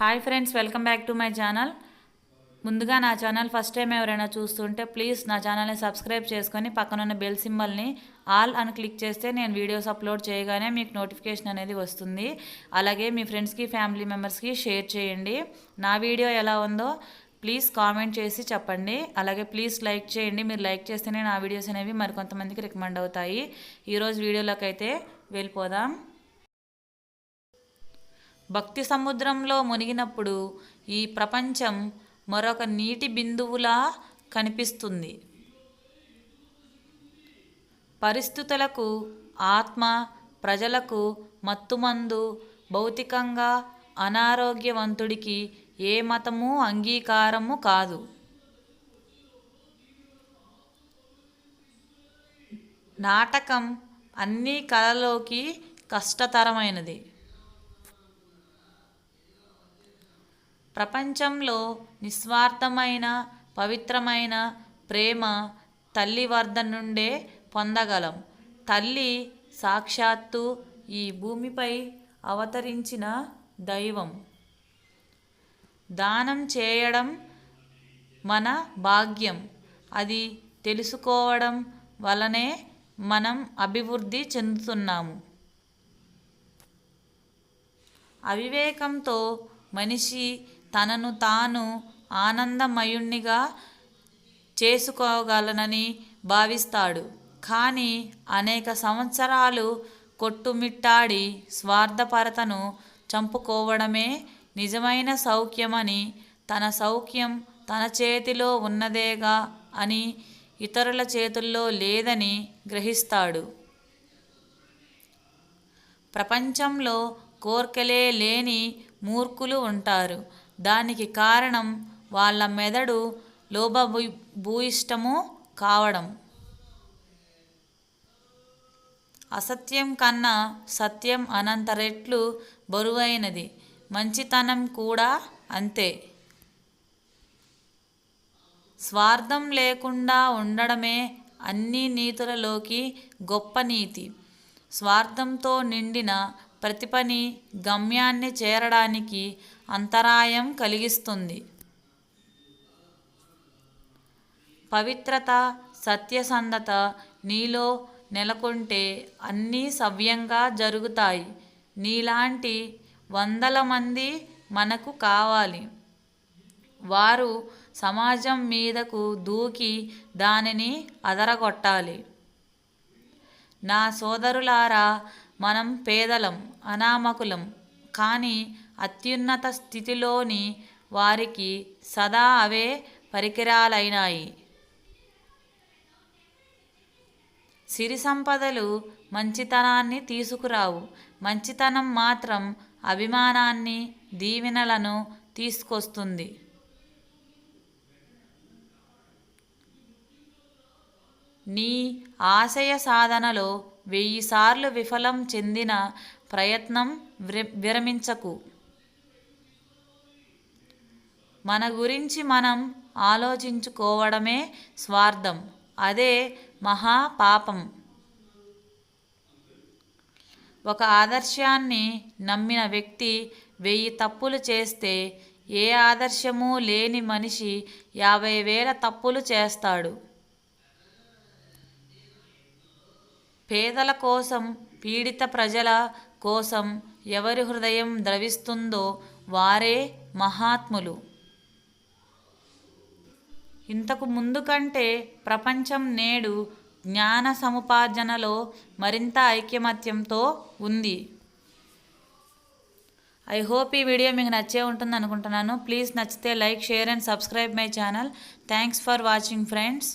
Hi friends welcome back to my channel ముందుగా నా channel first time ఎవరైనా చూస్తుంటే ప్లీజ్ నా ఛానల్ని సబ్స్క్రైబ్ చేసుకొని పక్కనున్న బెల్ సింబల్ని ఆల్ అని క్లిక్ చేస్తే నేను వీడియోస్ అప్లోడ్ చేయగానే మీకు నోటిఫికేషన్ అనేది వస్తుంది. అలాగే మీ ఫ్రెండ్స్కి ఫ్యామిలీ మెంబర్స్కి షేర్ చేయండి. నా వీడియో ఎలా ఉందో ప్లీజ్ కామెంట్ చేసి చెప్పండి. అలాగే ప్లీజ్ లైక్ చేయండి. మీరు లైక్ చేస్తేనే నా వీడియోస్ అనేవి మరికొంతమందికి రికమెండ్ అవుతాయి. ఈరోజు వీడియోలోకి అయితే వెళ్ళిపోదాం. భక్తి సముద్రంలో మునిగినప్పుడు ఈ ప్రపంచం మరొక నీటి బిందువులా కనిపిస్తుంది. పరిస్థితులకు ఆత్మ ప్రజలకు మత్తుమందు భౌతికంగా అనారోగ్యవంతుడికి ఏ మతము అంగీకారము కాదు. నాటకం అన్ని కళలోకి కష్టతరమైనది. ప్రపంచంలో నిస్వార్థమైన పవిత్రమైన ప్రేమ తల్లి వద్ద నుండే పొందగలం. తల్లి సాక్షాత్తు ఈ భూమిపై అవతరించిన దైవం. దానం చేయడం మన భాగ్యం. అది తెలుసుకోవడం వలనే మనం అభివృద్ధి చెందుతున్నాము. అవివేకంతో మనిషి తనను తాను ఆనందమయుణ్ణిగా చేసుకోగలనని భావిస్తాడు. కానీ అనేక సంవత్సరాలు కొట్టుమిట్టాడి స్వార్థపరతను చంపుకోవడమే నిజమైన సౌఖ్యమని తన సౌఖ్యం తన చేతిలో ఉన్నదేగా అని ఇతరుల చేతుల్లో లేదని గ్రహిస్తాడు. ప్రపంచంలో కోర్కెలే లేని మూర్ఖులు ఉంటారు. దానికి కారణం వాళ్ళ మెదడు లోభభూ భూయిష్టము కావడం. అసత్యం కన్నా సత్యం అనంత రెట్లు బరువైనది. మంచితనం కూడా అంతే. స్వార్థం లేకుండా ఉండడమే అన్ని నీతులలోకి గొప్ప నీతి. స్వార్థంతో నిండిన ప్రతి పని గమ్యాన్ని చేరడానికి అంతరాయం కలిగిస్తుంది. పవిత్రత సత్యసంధత నీలో నెలకొంటే అన్నీ సవ్యంగా జరుగుతాయి. నీలాంటి వందల మంది మనకు కావాలి. వారు సమాజం మీదకు దూకి దానిని అదరగొట్టాలి. నా సోదరులారా మనం పేదలం అనామకులం కానీ అత్యున్నత స్థితిలోని వారికి సదా అవే పరికరాలైనాయి. సిరి సంపదలు మంచితనాన్ని తీసుకురావు. మంచితనం మాత్రం అభిమానాన్ని దీవెనలను తీసుకొస్తుంది. నీ ఆశయ సాధనలో వెయ్యిసార్లు విఫలం చెందిన ప్రయత్నం విరమించకు. మన గురించి మనం ఆలోచించుకోవడమే స్వార్థం. అదే మహాపాపం. ఒక ఆదర్శాన్ని నమ్మిన వ్యక్తి వెయ్యి తప్పులు చేస్తే ఏ ఆదర్శము లేని మనిషి యాభై వేల తప్పులు చేస్తాడు. పేదల కోసం పీడిత ప్రజల కోసం ఎవరి హృదయం ద్రవిస్తుందో వారే మహాత్ములు. ఇంతకు ముందు కంటే ప్రపంచం నేడు జ్ఞాన సముపార్జనలో మరింత ఐక్యమత్యంతో ఉంది. ఐ హోప్ ఈ వీడియో మీకు నచ్చే ఉంటుంది అనుకుంటున్నాను. ప్లీజ్ నచ్చితే like share and subscribe my channel. Thanks for watching friends.